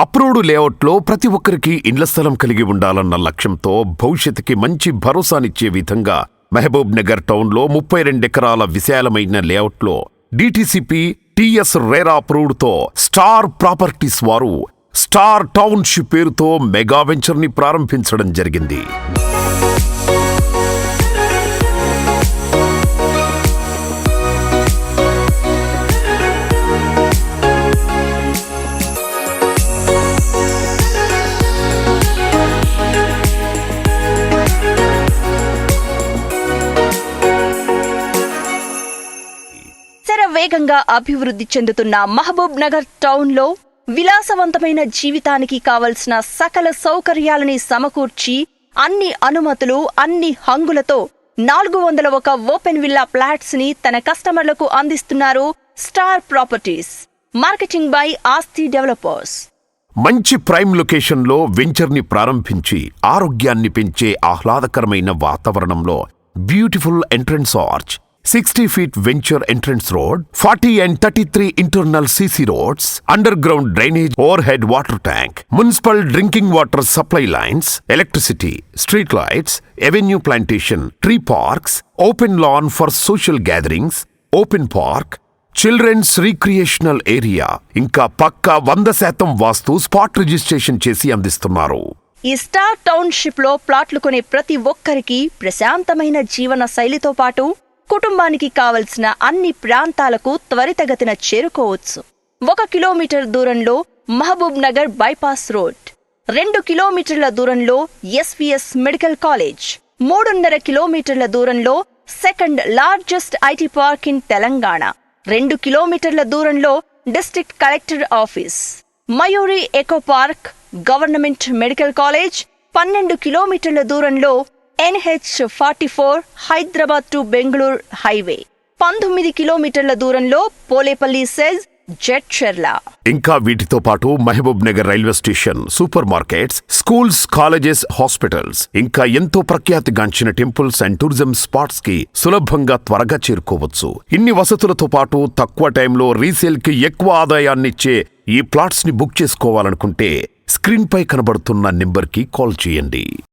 Approved లేఅవుట్లో ప్రతి ఒక్కరికి ఇండ్ల స్థలం కలిగి ఉండాలన్న లక్ష్యంతో భవిష్యత్తుకి మంచి భరోసానిచ్చే విధంగా మహబూబ్ నగర్ టౌన్లో ముప్పై రెండెకరాల విశాలమైన లేఅవుట్లో డిటిసిపి టిఎస్ రేరా అప్రూవ్డ్తో స్టార్ ప్రాపర్టీస్ వారు స్టార్ టౌన్షిప్ పేరుతో మెగా వెంచర్ని ప్రారంభించడం జరిగింది. శరవేగంగా అభివృద్ధి చెందుతున్న మహబూబ్ నగర్ టౌన్లో విలాసవంతమైన జీవితానికి కావలసిన సకల సౌకర్యాలని సమకూర్చి అన్ని అనుమతులు అన్ని హంగులతో నాలుగు వందల ఒక ఓపెన్ విల్లా ఫ్లాట్స్ని తన కస్టమర్లకు అందిస్తున్నారు Star Properties. Marketing by Aasthi developers. మంచి ప్రైమ్ లొకేషన్లో వెంచర్ని ప్రారంభించి ఆరోగ్యాన్ని పెంచే ఆహ్లాదకరమైన వాతావరణంలో beautiful entrance arch sixty feet venture entrance road forty and thirty three internal CC roads underground drainage overhead water tank municipal drinking water supply lines electricity street lights avenue plantation tree parks open lawn for social gatherings open park children's recreational area ఇంకా పక్కా వంద శాతం వాస్తు spot registration చేసి అందిస్తున్నారు. ఈ star టౌన్షిప్లో ప్లాట్లు కొనే ప్రతి ఒక్కరికి ప్రశాంతమైన జీవన శైలితో పాటు కుటుంబానికి కావలసిన అన్ని ప్రాంతాలకు త్వరితగతిన చేరుకోవచ్చు. ఒక కిలోమీటర్ దూరంలో మహబూబ్ నగర్ బైపాస్ రోడ్ రెండు కిలోమీటర్ల దూరంలో ఎస్విఎస్ మెడికల్ కాలేజ్ మూడున్నర కిలోమీటర్ల దూరంలో second largest IT park in Telangana రెండు కిలోమీటర్ల దూరంలో district collector office Mayuri eco park government medical college పన్నెండు కిలోమీటర్ల దూరంలో NH forty four Hyderabad to Bengaluru highway. పంతొమ్మిది కిలోమీటర్ల దూరంలో పోలేపల్లి సెజ్ జెట్ చెర్లా ఇంకా వీటితో పాటు Mahabub Nagar railway station super markets schools colleges hospitals ఇంకా ఎంతో ప్రఖ్యాతిగాంచిన టెంపుల్స్ అండ్ టూరిజం స్పాట్స్కి సులభంగా త్వరగా చేరుకోవచ్చు. ఇన్ని వసతులతో పాటు తక్కువ టైంలో రీసేల్కి ఎక్కువ ఆదాయాన్నిచ్చే ఈ ప్లాట్స్ని బుక్ చేసుకోవాలనుకుంటే స్క్రీన్ పై కనబడుతున్న నెంబర్కి కాల్ చేయండి.